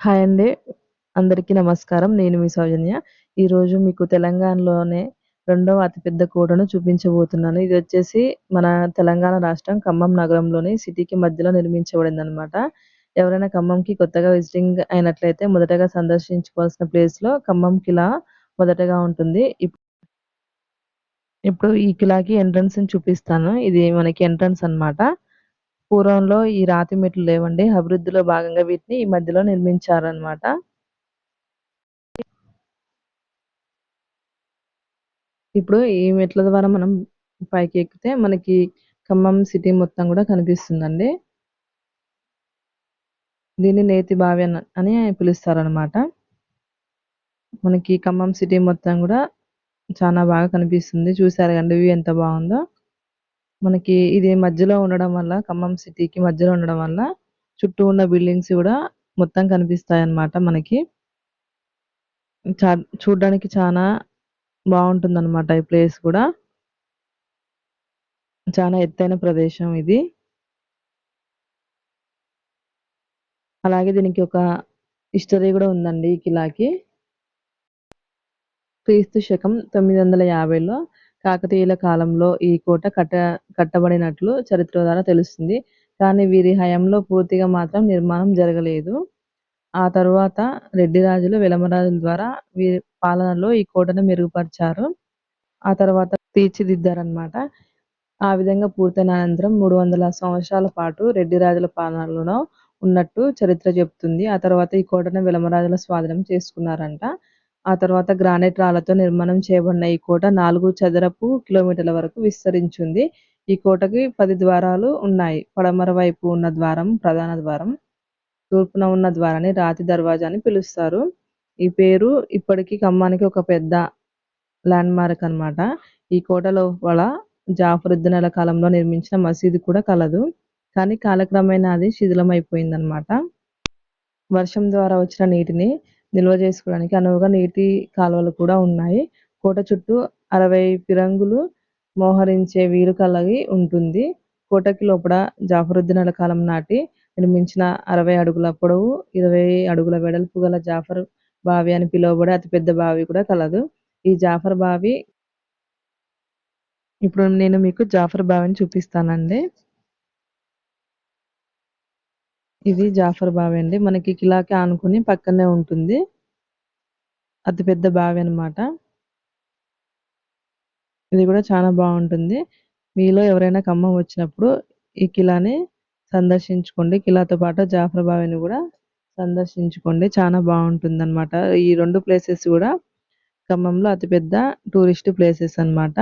Hi అండి. అందరికీ నమస్కారం. నేను మీ సౌజన్య. ఈరోజు మీకు తెలంగాణలోనే రెండవ అతిపెద్ద కోటను చూపించబోతున్నాను. ఇది వచ్చేసి మన తెలంగాణ రాష్ట్రం ఖమ్మం నగరంలోని సిటీకి మధ్యలో నిర్మించబడిందనమాట. ఎవరైనా ఖమ్మంకి కొత్తగా విజిటింగ్ అయినట్లయితే మొదటగా సందర్శించుకోవాల్సిన ప్లేస్‌లో ఖమ్మం కిలా మొదటగా ఉంటుంది. ఇప్పుడు ఈ కిలాకి ఎంట్రన్స్‌ని చూపిస్తాను. ఇది మనకి ఎంట్రన్స్ అన్నమాట. పూర్వంలో ఈ రాతి మెట్లు లేవండి. అభివృద్ధిలో భాగంగా వీటిని ఈ మధ్యలో నిర్మించారనమాట ఇప్పుడు ఈ మెట్ల ద్వారా మనం పైకి ఎక్కితే మనకి ఖమ్మం సిటీ మొత్తం కూడా కనిపిస్తుందండి. దీన్ని నేతి బావి అని పిలుస్తారనమాట. మనకి ఖమ్మం సిటీ మొత్తం కూడా చాలా బాగా కనిపిస్తుంది. చూసారు కండి వ్యూ ఎంత బాగుందో మనకి ఇది మధ్యలో ఉండడం వల్ల ఖమ్మం సిటీకి మధ్యలో ఉండడం వల్ల చుట్టూ ఉన్న బిల్డింగ్స్ కూడా మొత్తం కనిపిస్తాయన్నమాట మనకి. చా చాలా బాగుంటుంది అనమాట ఈ ప్లేస్ కూడా చాలా ఎత్తైన ప్రదేశం ఇది. అలాగే దీనికి ఒక హిస్టరీ కూడా ఉందండి ఈ కిలాకి. క్రీస్తు శకం 950లో కాకతీయుల కాలంలో ఈ కోట కట్ట కట్టబడినట్లు చరిత్ర ద్వారా తెలుస్తుంది. కానీ వీరి హయాంలో పూర్తిగా మాత్రం నిర్మాణం జరగలేదు. ఆ తరువాత రెడ్డి రాజులు, వెలమరాజుల ద్వారా వీరి పాలనలో ఈ కోటను మెరుగుపరిచారు. ఆ తర్వాత తీర్చిదిద్దారన్నమాట. ఆ విధంగా పూర్తయిన అనంతరం 300 సంవత్సరాల పాటు రెడ్డి రాజుల పాలనలో ఉన్నట్టు చరిత్ర చెప్తుంది. ఆ తర్వాత ఈ కోటను వెలమరాజుల స్వాధీనం చేసుకున్నారంట. ఆ తర్వాత గ్రానైట్ రాళ్ళతో నిర్మాణం చేయబడిన ఈ కోట నాలుగు చదరపు కిలోమీటర్ల వరకు విస్తరించింది. ఈ కోటకి పది ద్వారాలు ఉన్నాయి. పడమర వైపు ఉన్న ద్వారం ప్రధాన ద్వారం. తూర్పున ఉన్న ద్వారాన్ని రాతి దర్వాజా అని పిలుస్తారు. ఈ పేరు ఇప్పటికీ ఖమ్మానికి ఒక పెద్ద ల్యాండ్ మార్క్ అన్నమాట. ఈ కోట లోపల జాఫరుద్దీనుల కాలంలో నిర్మించిన మసీదు కూడా కలదు. కానీ కాలక్రమేణా అది శిథిలమైపోయిందన్నమాట. వర్షం ద్వారా వచ్చిన నీటిని నిల్వ చేసుకోవడానికి అనువుగా నీటి కాలువలు కూడా ఉన్నాయి. కోట చుట్టూ 60 ఫిరంగులు మోహరించే వీలు కలిగి ఉంటుంది. కోటకి లోపల జాఫరుద్దీనుల కాలం నాటి నిర్మించిన 60 అడుగుల పొడవు, 20 అడుగుల వెడల్పు గల జాఫర్ బావి అని పిలువబడే అతిపెద్ద బావి కూడా కలదు. ఈ జాఫర్ బావి ఇప్పుడు నేను మీకు జాఫర్ బావిని చూపిస్తానండి. ఇది జాఫర్ బావి అండి. మనకి కిలాకి ఆనుకుని పక్కనే ఉంటుంది. అతిపెద్ద బావి అన్నమాట. ఇది కూడా చాలా బాగుంటుంది మీలో ఎవరైనా ఖమ్మం వచ్చినప్పుడు ఈ కిలాని సందర్శించుకోండి. కిలాతో పాటు జాఫర్ బావిని కూడా సందర్శించుకోండి. చాలా బాగుంటుంది అనమాట ఈ రెండు ప్లేసెస్ కూడా ఖమ్మంలో అతిపెద్ద టూరిస్ట్ ప్లేసెస్ అన్నమాట.